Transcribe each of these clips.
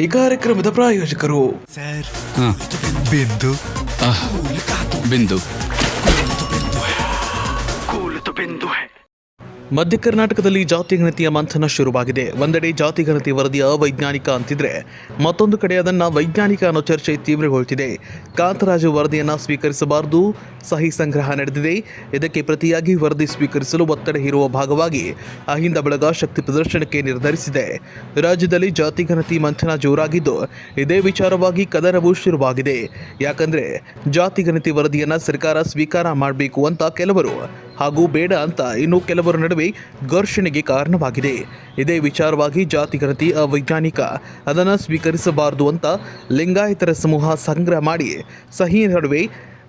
ಈ ಕಾರ್ಯಕ್ರಮದ ಪ್ರಾಯೋಜಕರು. ಬಿಂದು. ಬಿಂದು. ಮಧ್ಯ ಕರ್ನಾಟಕದಲ್ಲಿ ಜಾತಿ ಗಣತಿಯ ಮಂಥನ ಶುರುವಾಗಿದೆ. ಒಂದೆಡೆ ಜಾತಿ ಗಣತಿ ವರದಿ ಅವೈಜ್ಞಾನಿಕ ಅಂತಿದ್ರೆ ಮತ್ತೊಂದು ಕಡೆ ಅದನ್ನು ವೈಜ್ಞಾನಿಕ ಅನ್ನೋ ಚರ್ಚೆ ತೀವ್ರಗೊಳ್ತಿದೆ. ಕಾಂತರಾಜು ವರದಿಯನ್ನು ಸ್ವೀಕರಿಸಬಾರದು, ಸಹಿ ಸಂಗ್ರಹ ನಡೆದಿದೆ. ಇದಕ್ಕೆ ಪ್ರತಿಯಾಗಿ ವರದಿ ಸ್ವೀಕರಿಸಲು ಒತ್ತಡ ಇರುವ ಭಾಗವಾಗಿ ಅಹಿಂದ ಬಳಗ ಶಕ್ತಿ ಪ್ರದರ್ಶನಕ್ಕೆ ನಿರ್ಧರಿಸಿದೆ. ರಾಜ್ಯದಲ್ಲಿ ಜಾತಿ ಗಣತಿ ಮಂಥನ ಜೋರಾಗಿದ್ದು ಇದೇ ವಿಚಾರವಾಗಿ ಕದರವು ಶುರುವಾಗಿದೆ. ಯಾಕಂದ್ರೆ ಜಾತಿ ಗಣತಿ ವರದಿಯನ್ನು ಸರ್ಕಾರ ಸ್ವೀಕಾರ ಮಾಡಬೇಕು ಅಂತ ಕೆಲವರು ಹಾಗೂ ಬೇಡ ಅಂತ ಇನ್ನು ಕೆಲವರ ನಡುವೆ ಘರ್ಷಣೆಗೆ ಕಾರಣವಾಗಿದೆ. ಇದೇ ವಿಚಾರವಾಗಿ ಜಾತಿ ಗಣತಿ ಅವೈಜ್ಞಾನಿಕ. ಅದನ್ನು ಸ್ವೀಕರಿಸಬಾರದು ಅಂತ ಲಿಂಗಾಯತರ ಸಮೂಹ ಸಂಗ್ರಹ ಮಾಡಿ ಸಹಿ ನಡುವೆ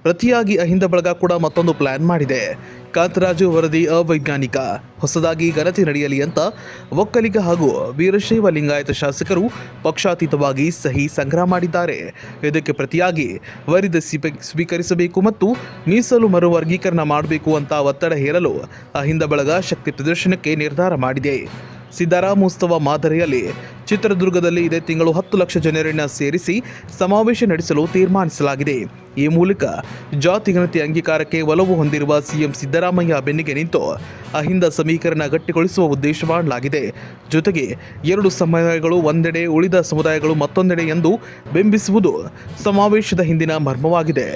ಪ್ರತಿಯಾಗಿ ಅಹಿಂದ ಬಳಗ ಕೂಡ ಮತ್ತೊಂದು ಪ್ಲಾನ್ ಮಾಡಿದೆ. ಕಾಂತರಾಜು ವರದಿ ಅವೈಜ್ಞಾನಿಕ. ಹೊಸದಾಗಿ ಗಣತಿ ನಡೆಯಲಿ ಅಂತ ಒಕ್ಕಲಿಗ ಹಾಗೂ ವೀರಶೈವ ಲಿಂಗಾಯತ ಶಾಸಕರು ಪಕ್ಷಾತೀತವಾಗಿ ಸಹಿ ಸಂಗ್ರಹ ಮಾಡಿದ್ದಾರೆ. ಇದಕ್ಕೆ ಪ್ರತಿಯಾಗಿ ವರದಿ ಸ್ವೀಕರಿಸಬೇಕು ಮತ್ತು ಮೀಸಲು ಮರು ವರ್ಗೀಕರಣ ಮಾಡಬೇಕು ಅಂತ ಒತ್ತಡ ಹೇರಲು ಅಹಿಂದ ಬಳಗ ಶಕ್ತಿ ಪ್ರದರ್ಶನಕ್ಕೆ ನಿರ್ಧಾರ ಮಾಡಿದೆ. ಸಿದ್ದರಾಮೋತ್ಸವ ಮಾದರಿಯಲ್ಲಿ ಚಿತ್ರದುರ್ಗದಲ್ಲಿ ಇದೇ ತಿಂಗಳು ಹತ್ತು ಲಕ್ಷ ಜನರನ್ನು ಸೇರಿಸಿ ಸಮಾವೇಶ ನಡೆಸಲು ತೀರ್ಮಾನಿಸಲಾಗಿದೆ. ಈ ಮೂಲಕ ಜಾತಿ ಗಣತಿ ಅಂಗೀಕಾರಕ್ಕೆ ಒಲವು ಹೊಂದಿರುವ ಸಿಎಂ ಸಿದ್ದರಾಮಯ್ಯ ಬೆನ್ನಿಗೆ ನಿಂತು ಅಹಿಂದ ಸಮೀಕರಣ ಗಟ್ಟಿಗೊಳಿಸುವ ಉದ್ದೇಶ ಮಾಡಲಾಗಿದೆ. ಜೊತೆಗೆ ಎರಡು ಸಮುದಾಯಗಳು ಒಂದೆಡೆ ಉಳಿದ ಸಮುದಾಯಗಳು ಮತ್ತೊಂದೆಡೆ ಎಂದು ಬಿಂಬಿಸುವುದು ಸಮಾವೇಶದ ಹಿಂದಿನ ಮರ್ಮವಾಗಿದೆ.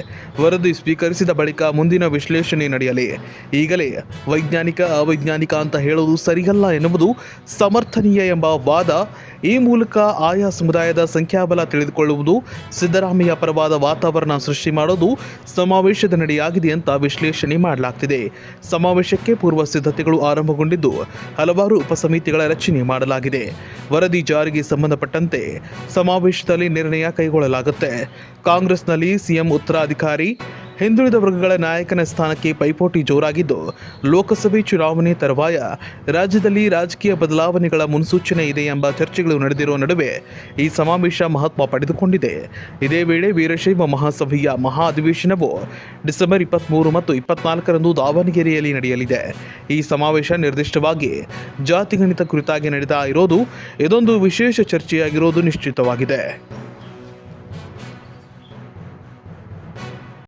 ವರದಿ ಸ್ವೀಕರಿಸಿದ ಬಳಿಕ ಮುಂದಿನ ವಿಶ್ಲೇಷಣೆ ನಡೆಯಲಿ. ಈಗಲೇ ವೈಜ್ಞಾನಿಕ, ಅವೈಜ್ಞಾನಿಕ ಅಂತ ಹೇಳುವುದು ಸರಿಯಲ್ಲ ಎನ್ನುವುದು ಸಮರ್ಥನೀಯ ಎಂಬ ವಾದ ಈ ಮೂಲಕ ಆಯಾ ಸಮುದಾಯದ ಸಂಖ್ಯಾಬಲ ತಿಳಿದುಕೊಳ್ಳುವುದು ಸಿದ್ದರಾಮಯ್ಯ ಪರವಾದ ವಾತಾವರಣ ಸೃಷ್ಟಿ ಮಾಡೋದು ಸಮಾವೇಶದ ನಡೆಯಾಗಿದೆ ಅಂತ ವಿಶ್ಲೇಷಣೆ ಮಾಡಲಾಗ್ತಿದೆ. ಸಮಾವೇಶಕ್ಕೆ ಪೂರ್ವ ಸಿದ್ಧತೆಗಳು ಆರಂಭಗೊಂಡಿದ್ದು ಹಲವಾರು ಉಪಸಮಿತಿಗಳ ರಚನೆ ಮಾಡಲಾಗಿದೆ. ವರದಿ ಜಾರಿಗೆ ಸಂಬಂಧಪಟ್ಟಂತೆ ಸಮಾವೇಶದಲ್ಲಿ ನಿರ್ಣಯ ಕೈಗೊಳ್ಳಲಾಗುತ್ತೆ. ಕಾಂಗ್ರೆಸ್ನಲ್ಲಿ ಸಿಎಂ ಉತ್ತರಾಧಿಕಾರಿ ಹಿಂದುಳಿದ ವರ್ಗಗಳ ನಾಯಕನ ಸ್ಥಾನಕ್ಕೆ ಪೈಪೋಟಿ ಜೋರಾಗಿದ್ದು, ಲೋಕಸಭೆ ಚುನಾವಣೆ ತರುವಾಯ ರಾಜ್ಯದಲ್ಲಿ ರಾಜಕೀಯ ಬದಲಾವಣೆಗಳ ಮುನ್ಸೂಚನೆ ಇದೆ ಎಂಬ ಚರ್ಚೆಗಳು ನಡೆದಿರುವ ನಡುವೆ ಈ ಸಮಾವೇಶ ಮಹತ್ವ ಪಡೆದುಕೊಂಡಿದೆ. ಇದೇ ವೇಳೆ ವೀರಶೈವ ಮಹಾಸಭೆಯ ಮಹಾ ಅಧಿವೇಶನವು ಡಿಸೆಂಬರ್ ಇಪ್ಪತ್ತ್ಮೂರು ಮತ್ತು ಇಪ್ಪತ್ನಾಲ್ಕರಂದು ದಾವಣಗೆರೆಯಲ್ಲಿ ನಡೆಯಲಿದೆ. ಈ ಸಮಾವೇಶ ನಿರ್ದಿಷ್ಟವಾಗಿ ಜಾತಿ ಗಣಿತ ಕುರಿತಾಗಿ ನಡೆದ ಇರೋದು ಇದೊಂದು ವಿಶೇಷ ಚರ್ಚೆಯಾಗಿರೋದು ನಿಶ್ಚಿತವಾಗಿದೆ.